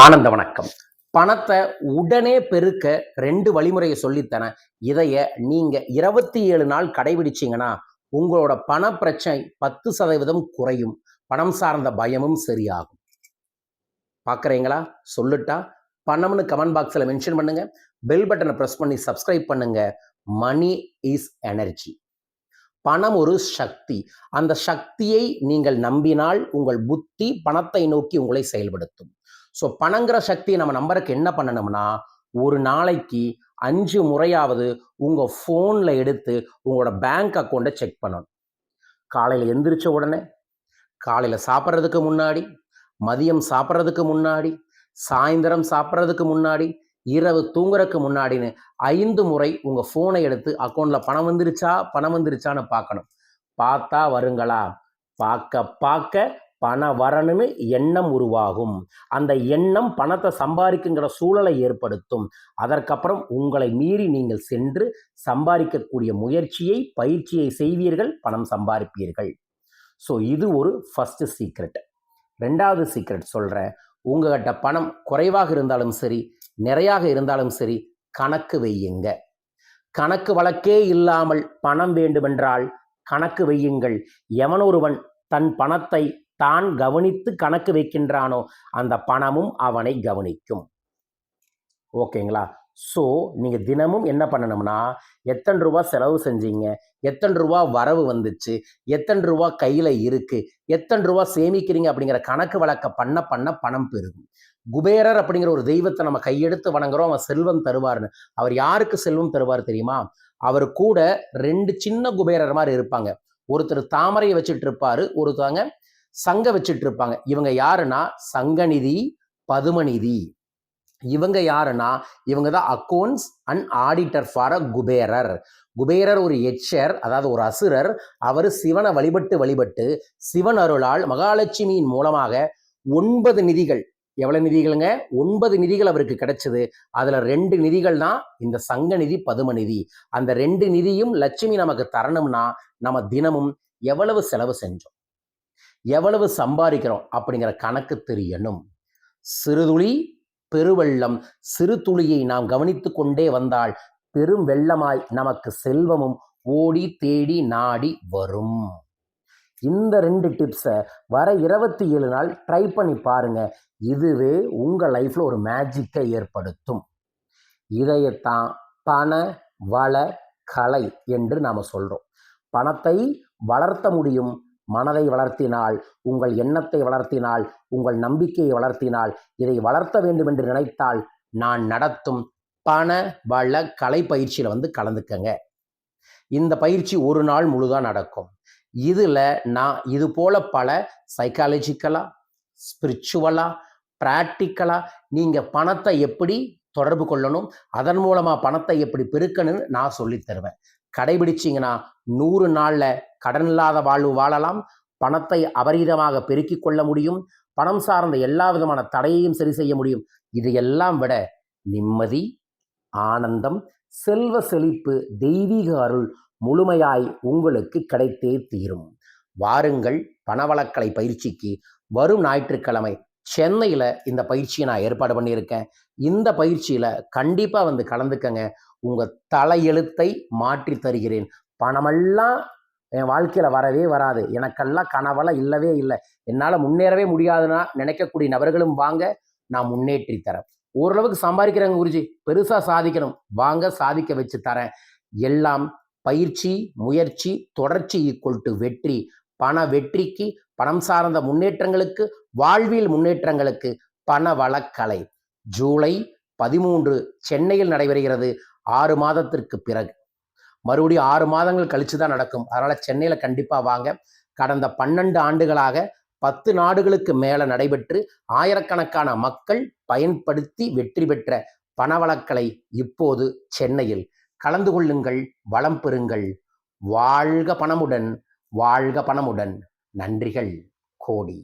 ஆனந்த வணக்கம். பணத்தை உடனே பெருக்க ரெண்டு வழிமுறையை சொல்லித்தரேன். இதைய நீங்க இருபத்தி ஏழு நாள் கடைபிடிச்சிங்கன்னா உங்களோட பண பிரச்சனை பத்து சதவீதம் குறையும். பணம் சார்ந்த பயமும் சரியாகும். பார்க்குறீங்களா சொல்லுட்டா. பணம்னு கமெண்ட் பாக்ஸில் மென்ஷன் பண்ணுங்க. பெல் பட்டனை ப்ரெஸ் பண்ணி சப்ஸ்கிரைப் பண்ணுங்க. மணி இஸ் எனர்ஜி பணம் ஒரு சக்தி. அந்த சக்தியை நீங்கள் நம்பினால் உங்கள் புத்தி பணத்தை நோக்கி உங்களை செயல்படுத்தும். ஸோ பணங்கிற சக்தியை நம்ம நம்பருக்கு என்ன பண்ணணும்னா ஒரு நாளைக்கு அஞ்சு முறையாவது உங்கள் ஃபோனில் எடுத்து உங்களோட பேங்க் அக்கௌண்ட்டை செக் பண்ணணும். காலையில் எந்திரிச்ச உடனே காலையில் சாப்பிட்றதுக்கு முன்னாடி மதியம் சாப்பிட்றதுக்கு முன்னாடி சாயந்தரம் சாப்பிட்றதுக்கு முன்னாடி இரவு தூங்குறதுக்கு முன்னாடின்னு ஐந்து முறை உங்கள் ஃபோனை எடுத்து அக்கௌண்ட்டில் பணம் வந்துருச்சா பணம் வந்துருச்சான்னு பார்க்கணும். பார்த்தா வருங்களா? பார்க்க பார்க்க பண வரணும்னு எண்ணம் உருவாகும். அந்த எண்ணம் பணத்தை சம்பாதிக்குங்கிற சூழலை ஏற்படுத்தும். அதற்கப்புறம் உங்களை மீறி நீங்கள் சென்று சம்பாதிக்கக்கூடிய முயற்சியை பயிற்சியை செய்வீர்கள் பணம் சம்பாதிப்பீர்கள். ஸோ இது ஒரு ஃபஸ்ட்டு சீக்ரெட் ரெண்டாவது சீக்ரெட் சொல்கிறேன் உங்ககிட்ட பணம் குறைவாக இருந்தாலும் சரி நிறையாக இருந்தாலும் சரி கணக்கு வையுங்க. கணக்கு வழக்கே இல்லாமல் பணம் வேண்டுமென்றால் கணக்கு வையுங்கள். எவனொருவன் தன் பணத்தை தான் கவனித்து கணக்கு வைக்கின்றானோ அந்த பணமும் அவனை கவனிக்கும். ஓகேங்களா? ஸோ நீங்கள் தினமும் என்ன பண்ணணும்னா எத்தனை ரூபா செலவு செஞ்சீங்க? எத்தனை ரூபா வரவு வந்துச்சு? எத்தனை ரூபா கையில் இருக்குது எத்தனை ரூபா சேமிக்கிறீங்க? அப்படிங்கிற கணக்கு வழக்க பண்ண பண்ண பணம் பெருகும். குபேரர் அப்படிங்கிற ஒரு தெய்வத்தை நம்ம கையெடுத்து வணங்குறோம். அவன் செல்வம் தருவார்னு. அவர் யாருக்கு செல்வம் தருவார் தெரியுமா? அவர் கூட ரெண்டு சின்ன குபேரர் மாதிரி இருப்பாங்க. ஒருத்தர் தாமரையை வச்சுட்டு இருப்பாரு ஒருத்தவங்க சங்க வச்சுட்டு இருப்பாங்க இவங்க யாருன்னா? சங்கநிதி பதுமநிதி இவங்க யாருன்னா? இவங்க தான் accounts and auditor for uh குபேரர். குபேரர் ஒரு எச்சர் அதாவது ஒரு அசுரர். அவர் சிவனை வழிபட்டு வழிபட்டு சிவன் அருளால் மகாலட்சுமியின் மூலமாக ஒன்பது நிதிகள். எவ்வளவு நிதிகளுங்க? ஒன்பது நிதிகள் அவருக்கு கிடைச்சது. அதுல ரெண்டு நிதிகள் தான் இந்த சங்க நிதி பதும நிதி. அந்த ரெண்டு நிதியும் லட்சுமி நமக்கு தரணும்னா நம்ம தினமும் எவ்வளவு செலவு செஞ்சோம்? எவ்வளவு சம்பாதிக்கிறோம் அப்படிங்கிற கணக்கு தெரியணும். சிறுதுளி பெருவெள்ளம் சிறு துளியை நாம் கவனித்து கொண்டே வந்தால் பெரும் வெள்ளமாய் நமக்கு செல்வமும் ஓடி தேடி நாடி வரும். இந்த ரெண்டு டிப்ஸை வர இருபத்தி ஏழு நாள் ட்ரை பண்ணி பாருங்க. இதுவே உங்கள் லைஃப்பில் ஒரு மேஜிக்கை ஏற்படுத்தும். இதையத்தான் பண வள கலை என்று நாம் சொல்கிறோம் பணத்தை வளர்த்த முடியும் மனதை வளர்த்தினால் உங்கள் எண்ணத்தை வளர்த்தினால் உங்கள் நம்பிக்கையை வளர்த்தினால் இதை வளர்த்த வேண்டும் என்று நினைத்தால் நான் நடத்தும் பண வள கலை பயிற்சியில் வந்து கலந்துக்கங்க. இந்த பயிற்சி ஒரு நாள் முழுதாக நடக்கும். இதில் நான் இது போல பல சைக்காலஜிக்கலாக ஸ்பிரிச்சுவலாக ப்ராக்டிக்கலாக நீங்கள் பணத்தை எப்படி தொடர்பு கொள்ளணும் அதன் மூலமாக பணத்தை எப்படி பெருக்கணும்னு நான் சொல்லித் தருவேன். கடைபிடிச்சிங்கன்னா நூறு நாளில் கடன் இல்லாத வாழ்வு வாழலாம். பணத்தை அபரீதமாக பெருக்கிக் கொள்ள முடியும். பணம் சார்ந்த எல்லா விதமான தடையையும் சரி செய்ய முடியும். இதையெல்லாம் விட நிம்மதி ஆனந்தம் செல்வ செழிப்பு தெய்வீக அருள் முழுமையாய் உங்களுக்கு கிடைத்தே தீரும். வாருங்கள் பணவளக்கலை பயிற்சிக்கு. வரும் ஞாயிற்றுக்கிழமை சென்னையில் இந்த பயிற்சியை நான் ஏற்பாடு பண்ணியிருக்கேன். இந்த பயிற்சியில் கண்டிப்பாக வந்து கலந்துக்கங்க. உங்கள் தலையெழுத்தை மாற்றி தருகிறேன். பணமெல்லாம் என் வாழ்க்கையில் வரவே வராது. எனக்கெல்லாம் கனவெல்லாம் இல்லவே இல்லை. என்னால் முன்னேறவே முடியாதுன்னா நினைக்கக்கூடிய நபர்களும் வாங்க நான் முன்னேற்றி தரேன். ஓரளவுக்கு சம்பாதிக்கிறேங்க குருஜி. பெருசாக சாதிக்கணும். வாங்க சாதிக்க வச்சு தரேன். எல்லாம் பயிற்சி முயற்சி தொடர்ச்சி ஈக்குவல் டு வெற்றி. பண வெற்றிக்கு பணம் சார்ந்த முன்னேற்றங்களுக்கு வாழ்வியல் முன்னேற்றங்களுக்கு பண வளக்கலை. ஜூலை பதிமூன்று சென்னையில் நடைபெறுகிறது. ஆறு மாதத்திற்கு பிறகு. மறுபடியும் ஆறு மாதங்கள் கழித்து தான் நடக்கும். அதனால் சென்னையில் கண்டிப்பாக வாங்க. கடந்த பன்னெண்டு ஆண்டுகளாக பத்து நாடுகளுக்கு மேலே நடைபெற்று ஆயிரக்கணக்கான மக்கள் பயன்படுத்தி வெற்றி பெற்ற பணவளக்கலை இப்போது சென்னையில். கலந்து கொள்ளுங்கள் வளம் பெறுங்கள். வாழ்க பணமுடன் வாழ்க பணமுடன். நன்றிகள் கோடி.